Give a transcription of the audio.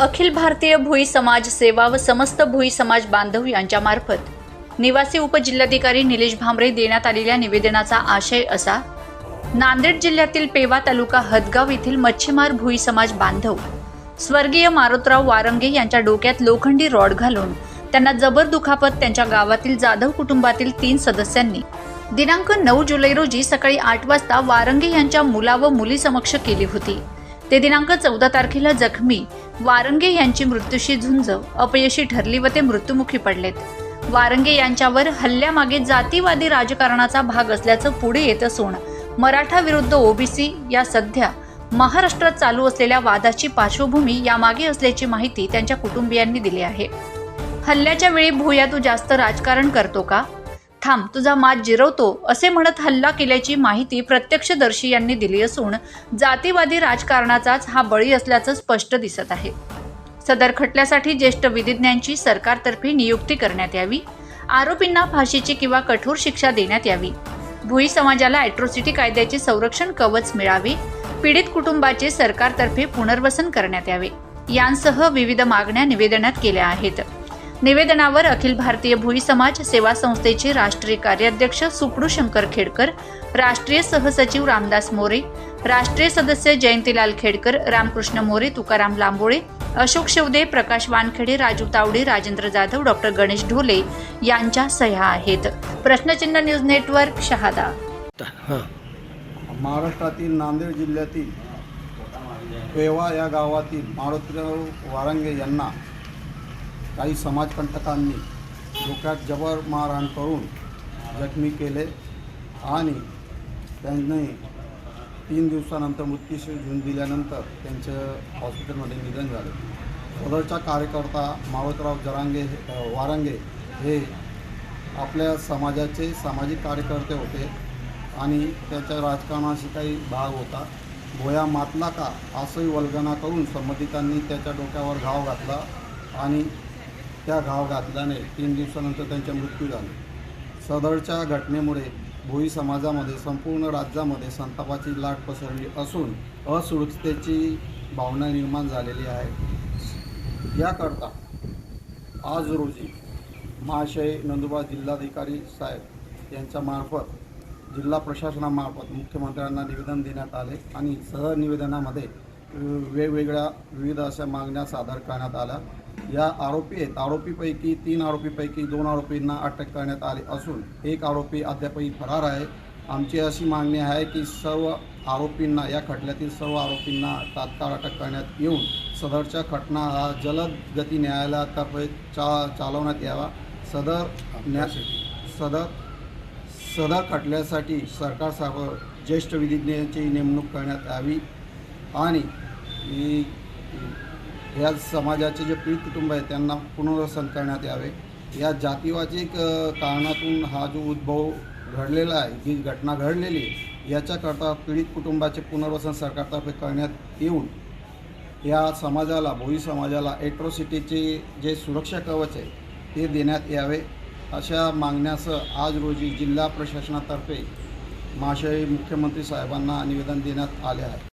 अखिल भारतीय भुई समाज सेवा व समस्त भुई समाज बांधव यांच्यामार्फत निवासी उपजिल्हाधिकारी निलेश भांबरे देण्यात आलेल्या निवेदनाचा आशय असा नांदेड जिल्ह्यातील पेवा तालुका हदगाव येथील मच्छीमार भुई समाज बांधव स्वर्गीय मारुतराव वारंगे यांच्या डोक्यात लोखंडी रॉड घालून त्यांना जबर दुखापत त्यांच्या गावातील जाधव कुटुंबातील तीन सदस्यांनी दिनांक नऊ जुलै रोजी सकाळी आठ वाजता वारंगे यांच्या मुला व मुलीसमक्ष केली होती. ते दिनांक चौदा तारखेला जखमी. वारंगे यांची मृत्यूशी झुंज. अपयशी ठरली व ते मृत्युमुखी पडलेत. वारंगे यांच्यावर हल्ल्यामागे जातीवादी राजकारणाचा भाग असल्याचं पुढे येत असून मराठा विरुद्ध ओबीसी या सध्या महाराष्ट्रात चालू असलेल्या वादाची पार्श्वभूमी यामागे असल्याची माहिती त्यांच्या कुटुंबियांनी दिली आहे. हल्ल्याच्या वेळी भूया तू जास्त राजकारण करतो का? थांब तुझा मात जिरवतो असे म्हणत हल्ला केल्याची माहिती प्रत्यक्षदर्शी यांनी दिली असून जातीवादी राजकारणाचाच हा बळी असल्याचं स्पष्ट दिसत आहे. सदर खटल्यासाठी ज्येष्ठ विधिज्ञांची सरकारतर्फे नियुक्ती करण्यात यावी आरोपींना फाशीची किंवा कठोर शिक्षा देण्यात यावी भुई समाजाला ॲट्रोसिटी कायद्याचे संरक्षण कवच मिळावे पीडित कुटुंबाचे सरकारतर्फे पुनर्वसन करण्यात यावे यांसह विविध मागण्या निवेदनात केल्या आहेत. निवेदनावर अखिल भारतीय भुई समाज सेवा संस्थेचे राष्ट्रीय कार्याध्यक्ष सुपडू शंकर खेडकर राष्ट्रीय सहसचिव रामदास मोरे राष्ट्रीय सदस्य जयंतीलाल खेडकर रामकृष्ण मोरे तुकाराम लांबोळे अशोक शेवदे प्रकाश वानखेडे राजू तावडे राजेंद्र जाधव डॉक्टर गणेश ढोले यांच्या सह्या आहेत. प्रश्नचिन्ह न्यूज नेटवर्क शहादा. महाराष्ट्रातील नांदेड जिल्ह्यातील पेवा या गावातील मारुतीराव वारंगे यांना काही समाजकंटकांनी डोक्यात जबर मारहाण करून जखमी केले आणि त्यांनी तीन दिवसानंतर मृत्यूशी झुंज दिल्यानंतर त्यांचं हॉस्पिटलमध्ये निधन झाले. सदरचा कार्यकर्ता मावतराव जरांगे वारांगे वारंगे हे आपल्या समाजाचे सामाजिक कार्यकर्ते होते आणि त्याच्या राजकारणाशी काही भाग होता. भोया मातला का असंही वल्गना करून संबंधितांनी त्याच्या डोक्यावर घाव घातला आणि त्या घाव घातल्याने तीन दिवसानंतर त्यांचा मृत्यू झाला. सदरच्या घटनेमुळे भोई समाजामध्ये संपूर्ण राज्यामध्ये संतापाची लाट पसरली असून असुरक्षतेची भावना निर्माण झालेली आहे. याकरता आज रोजी महाशय नंदुरबार जिल्हाधिकारी साहेब यांच्यामार्फत जिल्हा प्रशासनामार्फत मुख्यमंत्र्यांना निवेदन देण्यात आले आणि सहनिवेदनामध्ये वेगवेगळ्या विविध अशा मागण्या सादर करण्यात आल्या. या आरोपी आहेत. आरोपीपैकी तीन आरोपीपैकी दोन आरोपींना अटक करण्यात आली असून एक आरोपी अद्यापही फरार आहे. आमची अशी मागणी आहे की सर्व आरोपींना या खटल्यातील सर्व आरोपींना तात्काळ अटक करण्यात येऊन सदरच्या खटना हा जलद गती न्यायालयातर्फे चा चालवण्यात यावा. सदर न्यायासाठी सदर सदर खटल्यासाठी सरकारसह ज्येष्ठ विधिज्ञांची नेमणूक करण्यात यावी आणि ह्या या समाजाचे जे पीडित कुटुंब आहे त्यांना पुनर्वसन करण्यात यावे. या जातीवाचिक कारणातून हा जो उद्भव घडलेला आहे जी घटना घडलेली आहे याच्याकरता पीडित कुटुंबाचे पुनर्वसन सरकारतर्फे करण्यात येऊन या समाजाला भोई समाजाला एट्रोसिटीचे जे सुरक्षा कवच आहे ते देण्यात यावे. अशा मागण्यासह आज रोजी जिल्हा प्रशासनातर्फे महाशय मुख्यमंत्री साहेबांना निवेदन देण्यात आले आहे.